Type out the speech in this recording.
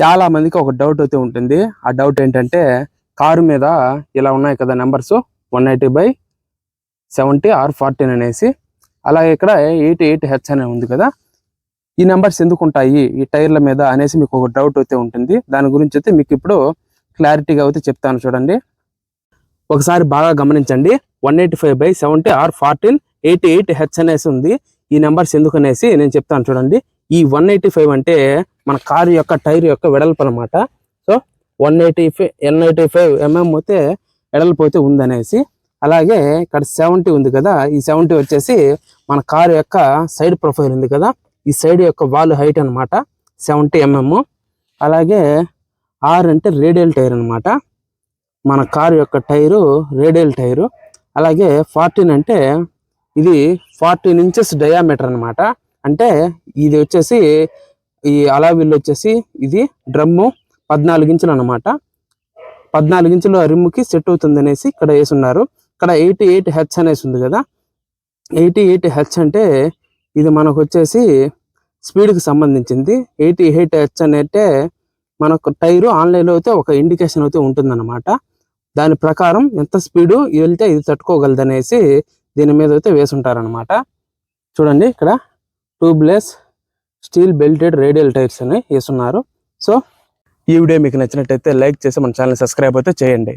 చాలా మందికి ఒక డౌట్ అయితే ఉంటుంది. ఆ డౌట్ ఏంటంటే కారు మీద ఇలా ఉన్నాయి కదా numbers one eighty by seventy R fourteen అనేసి. అలాగే ఇక్కడ ఎయిటీ ఎయిట్ హెచ్ అనే ఉంది కదా. ఈ నెంబర్స్ ఎందుకు ఉంటాయి? ఈ టైర్ల మీద అనేసి మీకు ఒక డౌట్ అయితే ఉంటుంది. దాని గురించి అయితే మీకు ఇప్పుడు క్లారిటీగా అయితే చెప్తాను చూడండి. ఒకసారి బాగా గమనించండి. One eighty five by seventy R fourteen eighty eight H అనేసి ఉంది. ఈ నెంబర్స్ ఎందుకు అనేసి నేను చెప్తాను చూడండి. ఈ వన్ ఎయిటీ ఫైవ్ అంటే మన కారు యొక్క టైర్ యొక్క వెడల్పు అనమాట so one eighty five N eighty five MM అయితే వెడల్పు అయితే ఉందనేసి అలాగే ఇక్కడ సెవెంటీ ఉంది కదా ఈ సెవెంటీ వచ్చేసి మన కారు యొక్క సైడ్ ప్రొఫైల్ ఉంది కదా ఈ సైడ్ యొక్క వాల్ హైట్ అన్నమాట సెవెంటీ ఎంఎం. అలాగే ఆర్ అంటే రేడియల్ టైర్ అన్నమాట మన కారు యొక్క టైరు రేడియల్ టైరు. అలాగే ఫార్టీన్ అంటే ఇది ఫార్టీన్ ఇంచెస్ డయామీటర్ అన్నమాట. అంటే ఇది వచ్చేసి ఈ అలావిల్ వచ్చేసి ఇది డ్రమ్ము పద్నాలుగు ఇంచులు అనమాట పద్నాలుగు ఇంచుల రిమ్కి సెట్ అవుతుంది అనేసి ఇక్కడ వేసున్నారు. ఇక్కడ ఎయిటీ ఎయిట్ హెచ్ అనేసి ఉంది కదా. ఎయిటీ ఎయిట్ హెచ్ అంటే ఇది మనకు వచ్చేసి స్పీడ్కి సంబంధించింది. ఎయిటీ ఎయిట్ హెచ్ అంటే మనకు టైరు ఆన్లైన్లో అయితే ఒక ఇండికేషన్ అయితే ఉంటుందన్నమాట. దాని ప్రకారం ఎంత స్పీడు వెళ్తే ఇది తట్టుకోగలదనేసి దీని మీద అయితే వేసుంటారనమాట చూడండి ఇక్కడ. Tubeless steel belted radial tyres అని వేస్తున్నారు. సో ఈ వీడియో మీకు నచ్చినట్టయితే లైక్ చేసి మన ఛానల్ సబ్స్క్రైబ్ అయితే చేయండి.